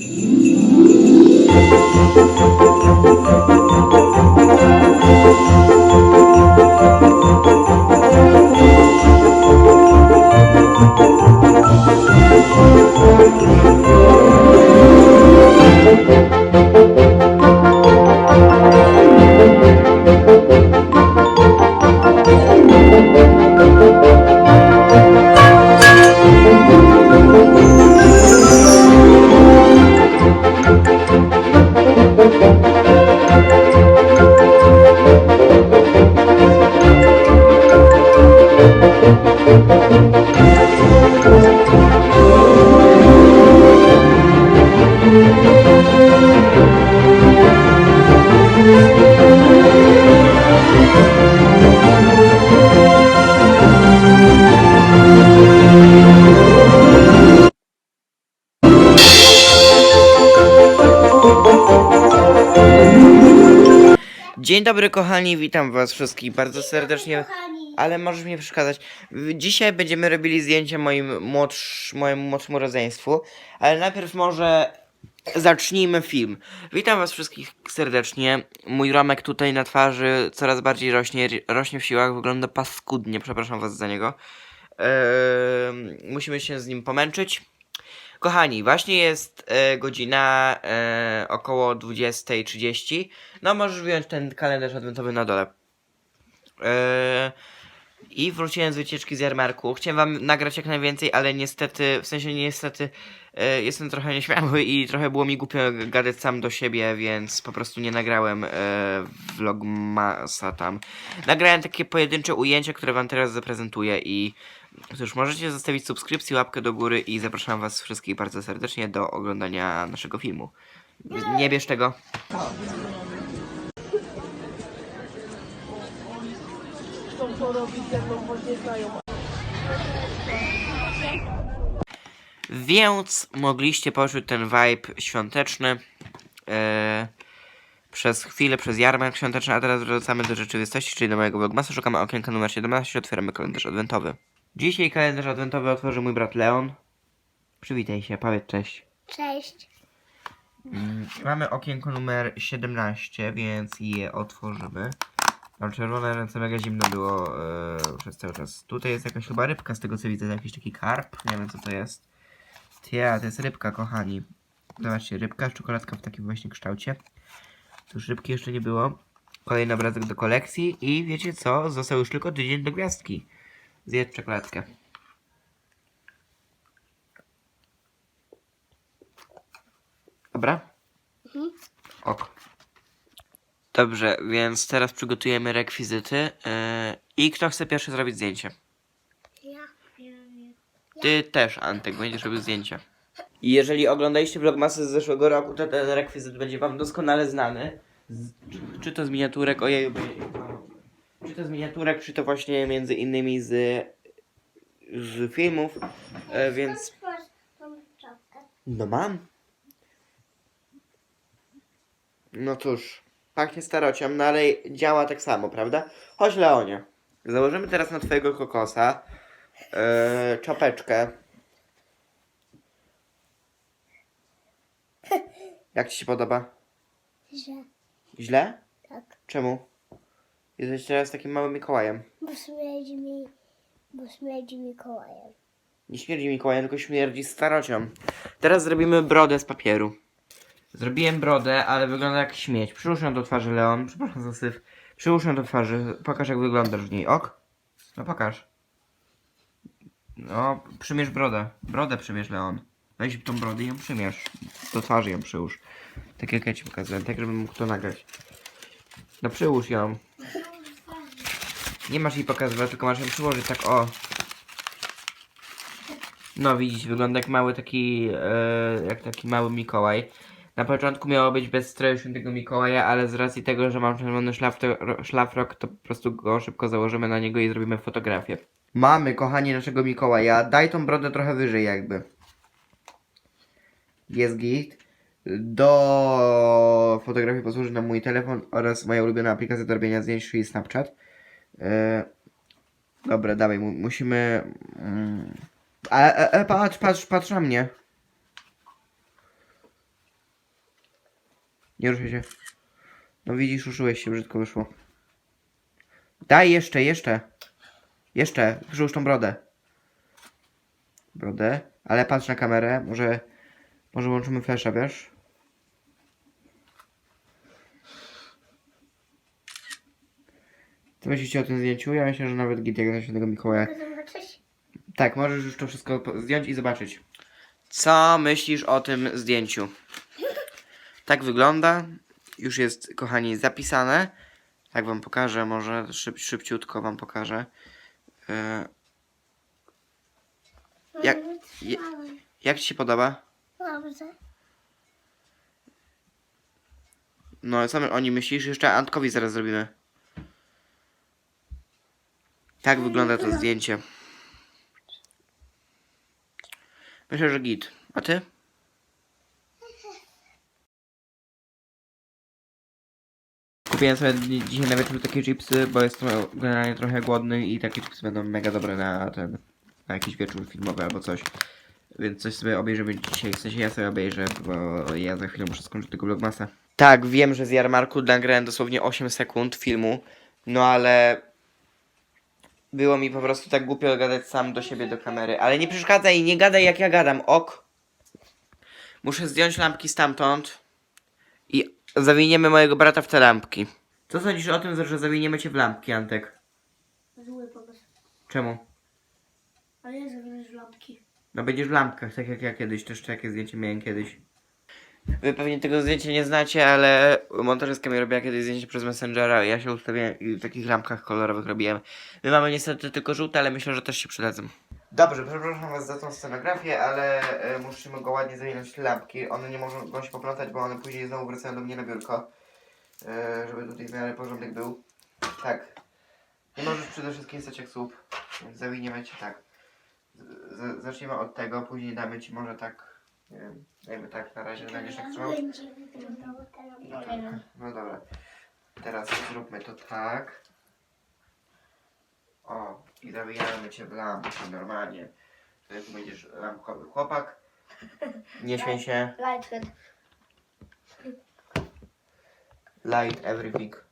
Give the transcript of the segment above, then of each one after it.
Thank you. Dzień dobry kochani, witam was wszystkich bardzo serdecznie, ale możesz mi przeszkadzać. Dzisiaj będziemy robili zdjęcie moim młodsz, mojemu młodszemu rodzeństwu, ale najpierw może zacznijmy film. Witam was wszystkich serdecznie. Mój ramek tutaj na twarzy coraz bardziej rośnie, rośnie w siłach, wygląda paskudnie, przepraszam was za niego. Eee, musimy się z nim pomęczyć. Kochani, właśnie jest e, godzina e, około 20.30. No, możesz wyjąć ten kalendarz adwentowy na dole. E, I wróciłem z wycieczki z jarmarku. Chciałem wam nagrać jak najwięcej, ale niestety, w sensie niestety, e, jestem trochę nieśmiały i trochę było mi głupio gadać sam do siebie, więc po prostu nie nagrałem e, vlogmasa tam. Nagrałem takie pojedyncze ujęcia, które wam teraz zaprezentuję i cóż, możecie zostawić subskrypcję, łapkę do góry i zapraszam was wszystkich bardzo serdecznie do oglądania naszego filmu. Nie bierz tego. Więc mogliście poczuć ten vibe świąteczny e, przez chwilę, przez jarmark świąteczny, a teraz wracamy do rzeczywistości, czyli do mojego vlogmasa. Szukamy okienka numer 17, otwieramy kalendarz adwentowy. Dzisiaj kalendarz adwentowy otworzy mój brat Leon. Przywitaj się, powiedz cześć. cześć. Mm, Mamy okienko numer 17, więc je otworzymy. Mam czerwone ręce, mega zimno było e, przez cały czas. Tutaj jest jakaś chyba rybka, z tego co widzę, jakiś taki karp. Nie wiem co to jest. Tia, to jest rybka, kochani. Zobaczcie, rybka, czekoladka w takim właśnie kształcie. Cóż, rybki jeszcze nie było. Kolejny obrazek do kolekcji i wiecie co? Został już tylko tydzień do gwiazdki. Zjedz czekoladkę. Dobra? Ok. Dobrze, więc teraz przygotujemy rekwizyty. Yy, I kto chce pierwszy zrobić zdjęcie? Ja. Ty też, Antek, będziesz robił zdjęcia. I jeżeli oglądaliście vlogmasy z zeszłego roku, to ten rekwizyt będzie wam doskonale znany. Z, czy, czy to z miniaturek, ojeju, będzie- czy to z miniaturek, czy to właśnie między innymi z, z filmów, e, więc... No mam. No cóż, pachnie starocią, no ale działa tak samo, prawda? Chodź Leonie. Założymy teraz na twojego kokosa yy, czapeczkę. Jak ci się podoba? Że Źle? tak. Czemu? Jesteś teraz takim małym Mikołajem. Bo śmierdzi mi, bo śmierdzi Mikołajem. Nie śmierdzi Mikołajem, tylko śmierdzi starocią. Teraz zrobimy brodę z papieru. Zrobiłem brodę, ale wygląda jak śmieć. Przyłóż ją do twarzy, Leon. Przepraszam za syf. Przyłóż ją do twarzy. Pokaż jak wyglądasz w niej. Ok? No pokaż. No, przymierz brodę. Brodę przymierz, Leon. Weź tą brodę i ją przymierz. Do twarzy ją przyłóż. Tak jak ja ci pokazałem, tak żebym mógł to nagrać. No przyłóż ją. Nie masz jej pokazywać, tylko masz ją przyłożyć tak o. No widzicie, wygląda jak mały taki, e, jak taki mały Mikołaj. Na początku miało być bez stroju świętego Mikołaja, ale z racji tego, że mam czerwony szlafro- szlafrok, to po prostu go szybko założymy na niego i zrobimy fotografię. Mamy, kochani, naszego Mikołaja. Daj tą brodę trochę wyżej jakby. Jest git. Do fotografii posłuży nam mój telefon oraz moja ulubiona aplikacja do robienia zdjęć, czyli Snapchat. E, dobra, dawaj, mu, musimy... Mm, e, e, e, patrz, patrz, patrz na mnie. Nie ruszaj się. No widzisz, ruszyłeś się, brzydko wyszło. Daj jeszcze, jeszcze. Jeszcze, przyłóż tą brodę. Brodę. Ale patrz na kamerę, może... Może włączymy flasha, wiesz? Co myślicie o tym zdjęciu? Ja myślę, że nawet git jak na świętego Mikołaja. Tak, możesz już to wszystko zdjąć i zobaczyć. Co myślisz o tym zdjęciu? Tak wygląda. Już jest, kochani, zapisane. Tak wam pokażę, może szyb, szybciutko wam pokażę. E, Jak- je- jak ci się podoba? Dobrze. No, co my o nim myślisz? Jeszcze Antkowi zaraz zrobimy. Tak wygląda to zdjęcie. Myślę, że git. A ty? Kupiłem sobie dzi- dzisiaj na wieczór takie chipsy, bo jestem generalnie trochę głodny i takie chipsy będą mega dobre na ten, na jakiś wieczór filmowy albo coś. Więc coś sobie obejrzymy dzisiaj, w sensie ja sobie obejrzę, bo ja za chwilę muszę skończyć tego vlogmasa. Tak, wiem, że z jarmarku nagrałem dosłownie 8 sekund filmu, no ale było mi po prostu tak głupio gadać sam do siebie do kamery. Ale nie przeszkadzaj nie gadaj jak ja gadam, ok? Muszę zdjąć lampki stamtąd i zawiniemy mojego brata w te lampki. Co sądzisz o tym, że zawiniemy cię w lampki, Antek? Zły pomysł. Czemu? Ale ja zawiniesz lampki. No będziesz w lampkach, tak jak ja kiedyś, też takie zdjęcie miałem kiedyś. Wy pewnie tego zdjęcia nie znacie, ale montażystka mi robiła kiedyś zdjęcie przez Messengera ja się ustawiałem i w takich lampkach kolorowych robiłem. My mamy niestety tylko żółte, ale myślę, że też się przydadzą. Dobrze, przepraszam was za tą scenografię, ale e, musimy go ładnie zawinąć w lampki. One nie mogą się poplątać, bo one później znowu wracają do mnie na biurko. E, żeby tutaj w miarę porządek był. Tak. Nie możesz przede wszystkim stać jak słup, więc zawiniemy cię tak. Z- z- Zaczniemy od tego, później damy ci może tak, nie wiem, jakby tak na razie będziesz tak trzymał. Będzie wyglądało teraz. No dobra. Teraz zróbmy to tak. O, i zawijamy cię w lampki normalnie. To jak będziesz lampkowy chłopak. Nie śmiej się. Lighthead. Light everything.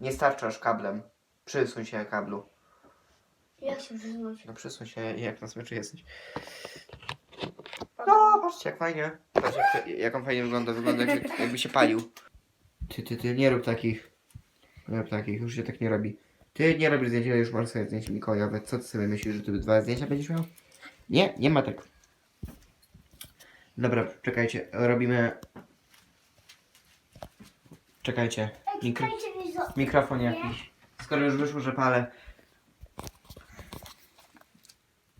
Nie starczasz kablem. Przysuń się kablu. Jak się przyznać? No przysuń się, jak na smyczy jesteś. No, patrzcie jak fajnie. Patrz jak, jak on fajnie wygląda. Wygląda jak, jakby się palił. Ty, ty, ty, nie rób takich. Nie rób takich, już się tak nie robi. Ty nie robisz zdjęcia, już masz sobie zdjęcie Mikołajowe. Co ty sobie myślisz, że ty dwa zdjęcia będziesz miał? Nie, nie ma tak. Dobra, czekajcie, robimy... Czekajcie. Mikro... Mikrofon jakiś. Skoro już wyszło, że palę.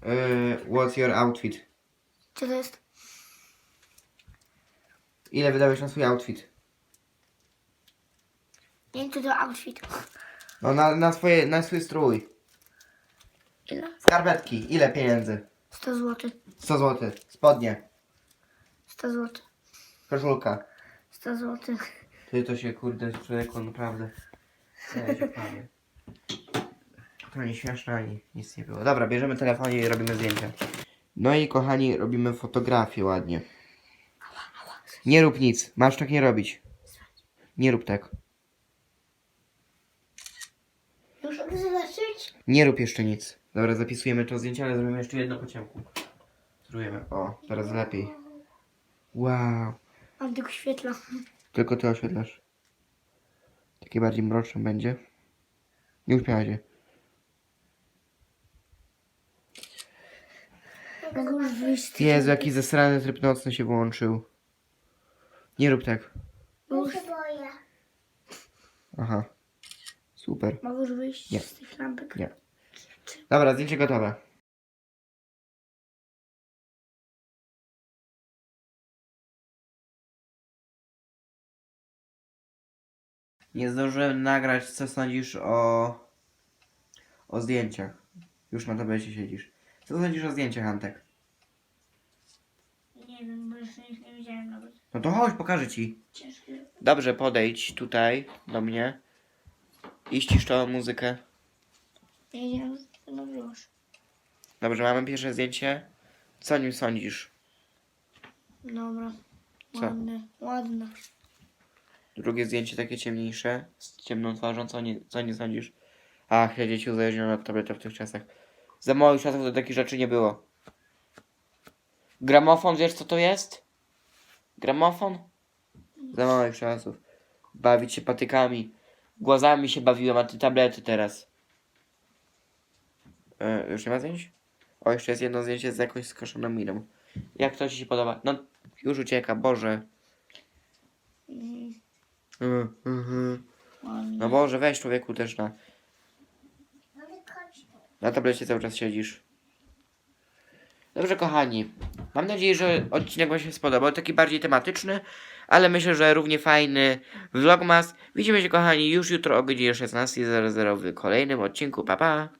Yy, what's your outfit? Co to jest? Ile wydałeś na swój outfit? Nie wiem, co to outfit. No na, na, swoje, na swój strój. Ile? Skarpetki. Ile pieniędzy? 100 zł. 100 zł. Spodnie. 100 zł. Koszulka. 100 zł. Ty to się kurde człowieku naprawdę. Ja się pamię. To nie śmieszne ani nic nie było. Dobra, bierzemy telefon i robimy zdjęcia. No i kochani, robimy fotografię ładnie. Nie rób nic, masz tak nie robić. Nie rób tak. Już zobaczyć? Nie rób jeszcze nic. Dobra, zapisujemy to zdjęcie, ale zrobimy jeszcze jedno po ciemku. Spróbujemy. O, teraz lepiej. Wow. Mam tylko świetla. Tylko ty oświetlasz. Takie bardziej mroczne będzie. Nie uśmiecha się. Mogę już wyjść z tych Jezu, jaki zasrany tryb nocny się włączył. Nie rób tak. Już, boję. Aha. Super. mogę już wyjść Nie. z tych lampek? Nie. Dobra, zdjęcie gotowe. Nie zdążyłem nagrać, co sądzisz o... o zdjęciach. Już na tablecie siedzisz. Co sądzisz o zdjęciach, Antek? Nie wiem, bo jeszcze nic nie widziałem nawet. No to chodź, pokażę ci. Ciężkie. Dobrze, podejdź tutaj do mnie. I ścisz tą muzykę. Nie, nie, no już. Dobrze, mamy pierwsze zdjęcie. Co o nim sądzisz? Dobra. Co? Ładne, ładne. Drugie zdjęcie takie ciemniejsze, z ciemną twarzą, co nie, co nie sądzisz? Ach, ja dzieci uzależnione od tableta w tych czasach. Za moich czasów to takich rzeczy nie było. Gramofon, wiesz co to jest? Gramofon? Za moich czasów. Bawić się patykami. Głazami się bawiłem, a ty tablety teraz. E, już nie ma zdjęć? O, jeszcze jest jedno zdjęcie z jakąś skoszoną miną. Jak to ci się podoba? No, już ucieka, Boże. Mm, mhm. No Boże, weź człowieku też na, na tablecie cały czas siedzisz. Dobrze, kochani. Mam nadzieję, że odcinek Wam się spodobał. Taki bardziej tematyczny, ale myślę, że równie fajny vlogmas. Widzimy się, kochani, już jutro o godzinie 16.00 w kolejnym odcinku. Pa, pa!